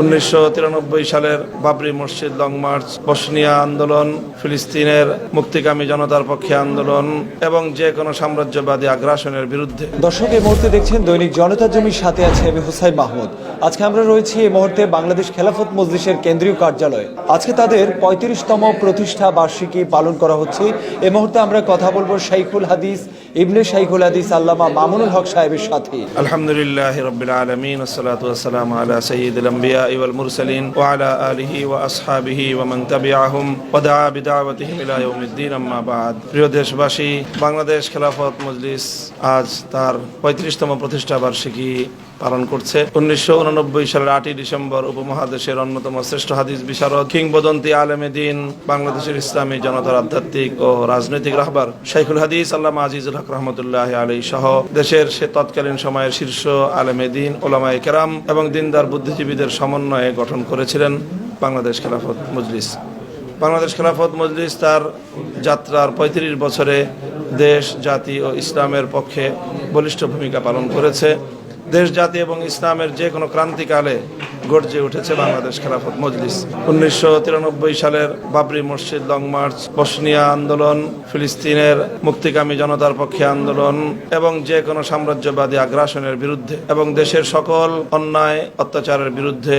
উনিশশো তিরানব্বই সালের বাবরি মসজিদ লং মার্চ বসনিয়া আন্দোলন ফিলিস্তিনের মুক্তিকামী জনতার পক্ষে আন্দোলন এবং যে কোনো সাম্রাজ্যবাদী আগ্রাসনের বিরুদ্ধে। দর্শক এই মুহূর্তে দেখছেন দৈনিক জনতা জমির সাথে আছে আমি হুসাইন মাহমুদ। আজকে আমরা রয়েছি এই মুহূর্তে বাংলাদেশ খেলাফত মজলিসের কেন্দ্রীয় কার্যালয়ে। আজকে তাদের পঁয়ত্রিশতম প্রতিষ্ঠা বার্ষিকী পালন করা হচ্ছে। এ মুহূর্তে আমরা কথা বলব শাইখুল হাদিস ইবনে শাইখুল হাদিস আল্লামা মামুনুল হক সাহেবের সাথে। আলহামদুলিল্লাহ রবিল আলমিন আসসালাতু আলা সঈদুল আম্বিয়া আলিহি ওয়া আসহাবিহি ওয়া মান তাবিআহুম ওয়া দাআ বিদাওয়াতিহিম ইলা ইয়াউমিদ্দিন, আম্মা বাদ। প্রিয় দেশবাসী, বাংলাদেশ খেলাফত মজলিস আজ তার 35তম প্রতিষ্ঠা বার্ষিকী পালন করছে। উনিশশো উননব্বই সালের আটই ডিসেম্বর উপমহাদেশের অন্যতম শ্রেষ্ঠ হাদিস বিশারদ, কিংবদন্তি আলেমে দিন, বাংলাদেশের ইসলামী জনতার আধ্যাত্মিক ও রাজনৈতিক রাহবার শাইখুল হাদিস আল্লামা আজিজুল হক রহমতুল্লাহ আলী সহ দেশের সে তৎকালীন সময়ের শীর্ষ আলেমে দিন, ওলামায়ে কেরাম এবং দিনদার বুদ্ধিজীবীদের সমন্বয়ে গঠন করেছিলেন বাংলাদেশ খেলাফত মজলিস। বাংলাদেশ খেলাফত মজলিস তার যাত্রার পঁয়ত্রিশ বছরে দেশ, জাতি ও ইসলামের পক্ষে বলিষ্ঠ ভূমিকা পালন করেছে। দেশ, জাতি এবং ইসলামের যে কোনো ক্রান্তিকালে গর্জে উঠেছে বাংলাদেশ খেলাফত মজলিস। উনিশশো তিরানব্বই সালের বাবরি মসজিদ লং মার্চ, বসনিয়া আন্দোলন, ফিলিস্তিনের মুক্তিকামী জনতার পক্ষে আন্দোলন এবং যে কোনো সাম্রাজ্যবাদী আগ্রাসনের বিরুদ্ধে এবং দেশের সকল অন্যায়, অত্যাচারের বিরুদ্ধে,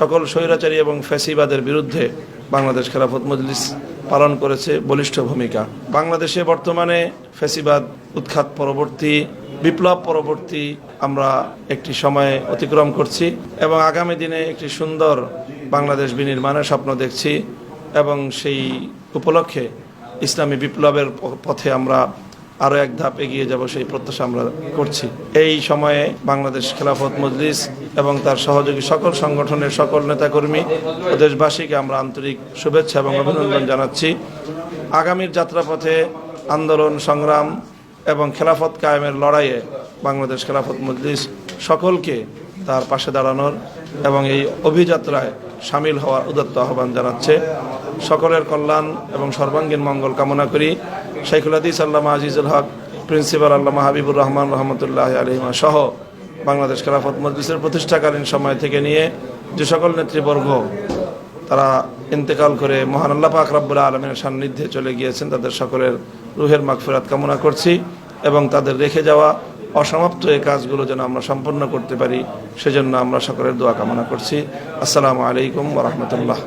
সকল স্বৈরাচারী এবং ফ্যাসিবাদের বিরুদ্ধে বাংলাদেশ খেলাফত মজলিস পালন করেছে বলিষ্ঠ ভূমিকা। বাংলাদেশে বর্তমানে ফ্যাসিবাদ, উৎখাত পরবর্তী বিপ্লব পরবর্তী আমরা একটি সময় অতিক্রম করছি এবং আগামী দিনে একটি সুন্দর বাংলাদেশ বিনির্মাণের স্বপ্ন দেখছি এবং সেই উপলক্ষে ইসলামী বিপ্লবের পথে আমরা আরও এক ধাপ এগিয়ে যাব সেই প্রত্যাশা আমরা করছি। এই সময়ে বাংলাদেশ খেলাফত মজলিস এবং তার সহযোগী সকল সংগঠনের সকল নেতাকর্মী ও দেশবাসীকে আমরা আন্তরিক শুভেচ্ছা এবং অভিনন্দন জানাচ্ছি। আগামীর যাত্রাপথে আন্দোলন সংগ্রাম এবং খেলাফত কায়েমের লড়াইয়ে বাংলাদেশ খেলাফত মজলিস সকলকে তার পাশে দাঁড়ানোর এবং এই অভিযাত্রায় সামিল হওয়ার উদত্ত আহ্বান জানাচ্ছে। সকলের কল্যাণ এবং সর্বাঙ্গীন মঙ্গল কামনা করি। শাইখুল হাদিস আল্লামা আজিজুল হক, প্রিন্সিপাল আল্লামা হাবিবুর রহমান রহমতুল্লাহ আলহিমা সহ বাংলাদেশ খেলাফত মজলিসের প্রতিষ্ঠাকালীন সময় থেকে নিয়ে যে সকল নেতৃবর্গ তারা ইন্তেকাল করে মহান আল্লাহ পাক রাব্বুল আলমের সান্নিধ্যে চলে গিয়েছেন। তাদের সকলের রুহের মাগফিরাত কামনা করছি এবং তাদের রেখে যাওয়া অসমাপ্ত এই কাজগুলো যেন আমরা সম্পন্ন করতে পারি, সেজন্য আমরা সকলের দোয়া কামনা করছি। আসসালামু আলাইকুম ওরহমতুল্লাহ